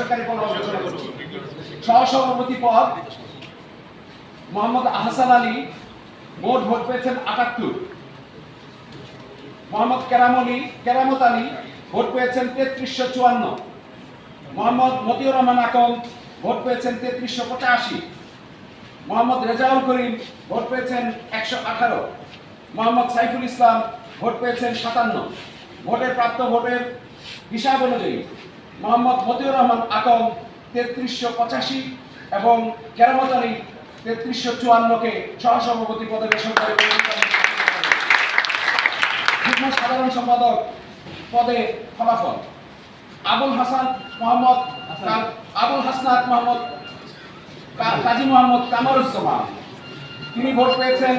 বেসরকারি পদ ঘোষণা করছি। সহসভাপতি পদ মোহাম্মদ আহসান আলী, মোট ভোট পেয়েছেন আটাত্তর। মোহাম্মদ কেরামলি কেরামত আলী, ভোট পেয়েছেন তেত্রিশশো চুয়ান্ন। মোহাম্মদ মতিউর রহমান আকম ভোট পেয়েছেন তেত্রিশশো পঁচাশি। মোহাম্মদ রেজাউল করিম, ভোট পেয়েছেন একশো আঠারো। মোহাম্মদ সাইফুল ইসলাম, ভোট পেয়েছেন সাতান্ন। ভোটের প্রাপ্ত ভোটের হিসাব অনুযায়ী মোহাম্মদ মতিউর রহমান আকম তেত্রিশশো পঁচাশি এবং কেরামত আলী তেত্রিশশো চুয়ান্নকে সহসভাপতি পদে বেসরকারি যুগ্ম সাধারণ সম্পাদক পদে ফলাফল। আবুল হাসান মোহাম্মদ আবুল হাসনাত মোহাম্মদ কাজী মোহাম্মদ কামরুজ্জামান। তিনি ভোট পেয়েছেন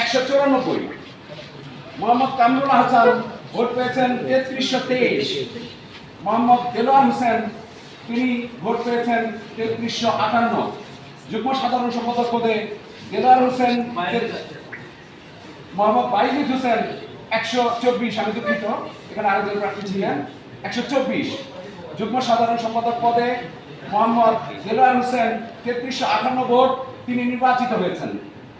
একশো চুরানব্বই। মোহাম্মদ কামরুল হাসান ভোট পেয়েছেন তেত্রিশশো তেইশ। মোহাম্মদ দেলোয়ার হোসেন, তিনি ভোট পেয়েছেন তেত্রিশশো আটান্ন। যুগ্ম সাধারণ সম্পাদক পদে দেলোয়ার হোসেন, মোহাম্মদ বাইজিদ হোসেন একশো চব্বিশ। আমি দুঃখিত, এখানে আরেকজন প্রার্থী ছিলেন। একশো চব্বিশ। যুগ্ম সাধারণ সম্পাদক পদে মোহাম্মদ দেলোয়ার হোসেন তেত্রিশশো আটান্ন ভোট তিনি নির্বাচিত হয়েছেন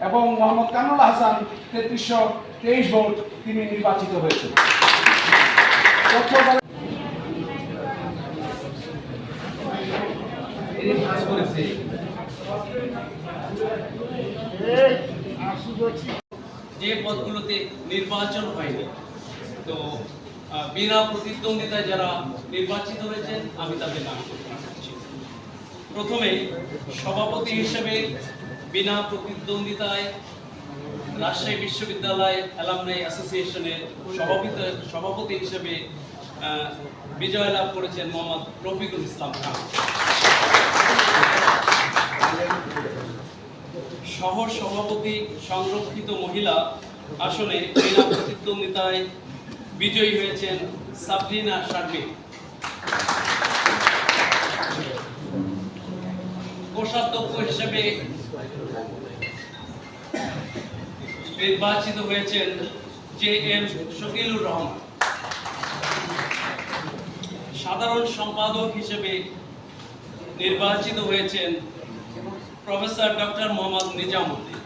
এবং মোহাম্মদ কামরুল হাসান তেত্রিশশো তেইশ ভোট তিনি নির্বাচিত হয়েছেন। তথ্য ও- যে পদগুলোতে নির্বাচন হয়নি, তো বিনা প্রতিদ্বন্দ্বিতায় যারা নির্বাচিত হয়েছেন, আমি তাদের নাম প্রথমে, সভাপতি হিসেবে বিনা প্রতিদ্বন্দ্বিতায় রাজশাহী বিশ্ববিদ্যালয় অ্যালামনাই অ্যাসোসিয়েশনের সভাপতি সভাপতি হিসেবে বিজয় লাভ করেছেন মোহাম্মদ রফিকুল ইসলাম খান। সহ সভাপতি সংরক্ষিত মহিলা আসনে বিনা প্রতিদ্বন্দ্বিতায় বিজয়ী হয়েছেন সাবরিনা শারমি কোষাধ্যক্ষ হিসেবে নির্বাচিত হয়েছেন জে এম শকিলুর রহমান। সাধারণ সম্পাদক হিসেবে নির্বাচিত হয়েছেন প্রফেসর ডক্টর মোহাম্মদ নিজামুদ্দিন।